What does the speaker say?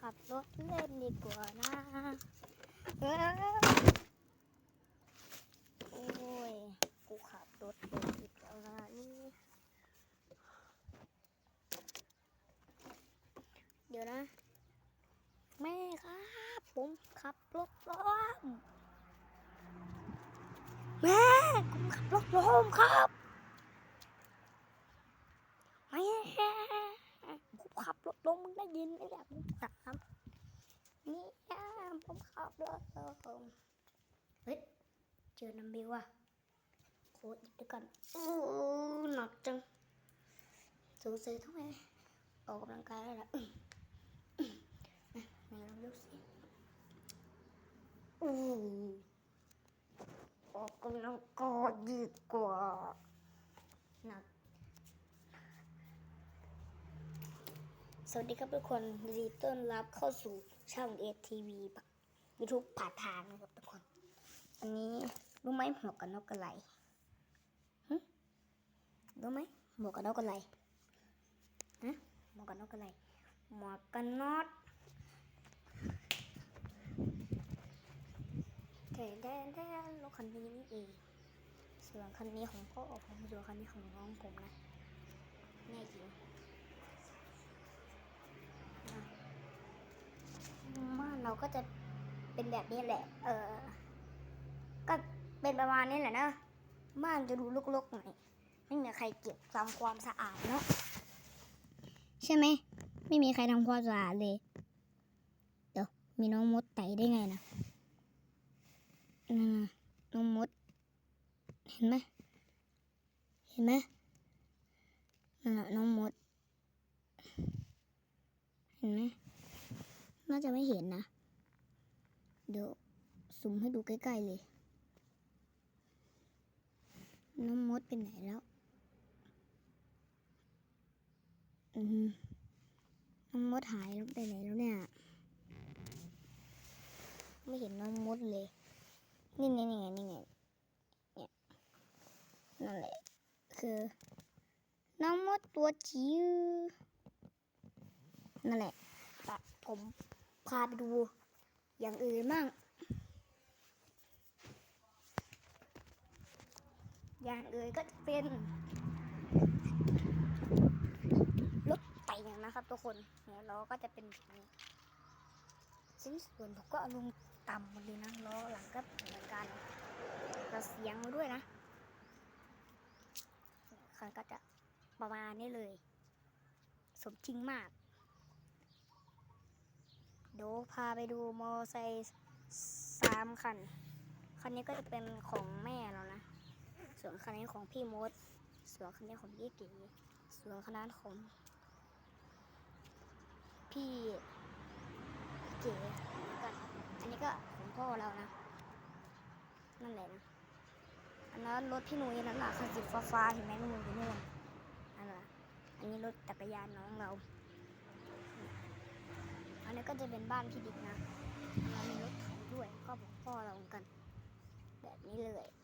ขับรถเล่นดีกว่านะโอ้ย กูขับรถเล่นอีกแล้วนะนี่เดี๋ยวนะ แม่ครับ ผมขับรถล้มแม่ผมขับรถล้มครับแม่ผมขับรถ ล้มมึงได้ยินไหมเนี่ยผมถามนี่ผมขับรถล้มเฮ้ยเจอน้ำเบลว่ะโคตรหยิบด้วยกันโอ้หนักจังสูสีทำไมออกกำลังกายแล้วล่ะอืมอืมนะไหนลองยกสิอู้ออกกำลังกายดีกว่าหนัก สวัสดีครับทุกคนยินดีต้อนรับเข้าสู่ช่องเอทีวียูทูบผ่าทางนะครับทุกคน อันนี้รู้ไหมหมวกกันน็อกอะไรหึรู้ไหมหมวกกันน็อกอะไรฮะหมวกกันน็อกอะไรหมวกกันน็อกแดนแดนแดนรถคันนี้นี่เองส่วนคันนี้ของพ่อผมส่วนคันนี้ของน้องผมนะแน่จริง บ้าน เราก็จะเป็นแบบนี้แหละ เออ ก็เป็นประมาณนี้แหละนะ บ้านจะดูรกๆหน่อย ไม่มีใครเก็บทำความสะอาดเนาะ ใช่ไหม ไม่มีใครทำความสะอาดเลย เดี๋ยว มีน้องมดไต่ได้ไงนะนั่นน้องมด เห็นไหม เห็นไหมนั่นน้องมด เห็นไหม น่าจะไม่เห็นนะ เดี๋ยวซูมให้ดูใกล้ ๆ เลย น้องมดเป็นไหนแล้ว อืมน้องมดหายไปไหนแล้วเนี่ย ไม่เห็นน้องมดเลย นี่ไงนี่ไงนี่ไงเนี่ยนั่นแหละ คือ น้องมดตัวจิ๋วนั่นแหละผมพาไปดู อย่างอื่นมั่งอย่างอื่นก็จะเป็นรถแต่งนะครับทุกคนเนี่ยล้อก็จะเป็นแบบนี้ชิ้นส่วนผมก็เอาลงต่ำหมดเลยนะล้อหลังก็เหมือนกันกระเสียงมาด้วยนะคันก็จะประมาณนี้เลย สมจริงมาก เดี๋ยวพาไปดูมอไซค์สามคัน คันนี้ก็จะเป็นของแม่เรานะ ส่วนคันนี้ของพี่มด ส่วนคันนี้ของพี่เก๋ส่วนคันนั้นของ พี่เก๋กัน อันนี้ก็ของพ่อเรานะ นั่นแหละนะอันนั้นรถพี่หนุ่ยนั่นแหละคันสีฟ้าๆเห็นไหมนู่นอยู่นู่นนั่นอันนี้รถจักรยานน้องเรา อันนี้ก็จะเป็นบ้านพี่ดิกนะเรามีรถถังด้วยก็บอกพ่อเราเหมือนกัน แบบนี้เลย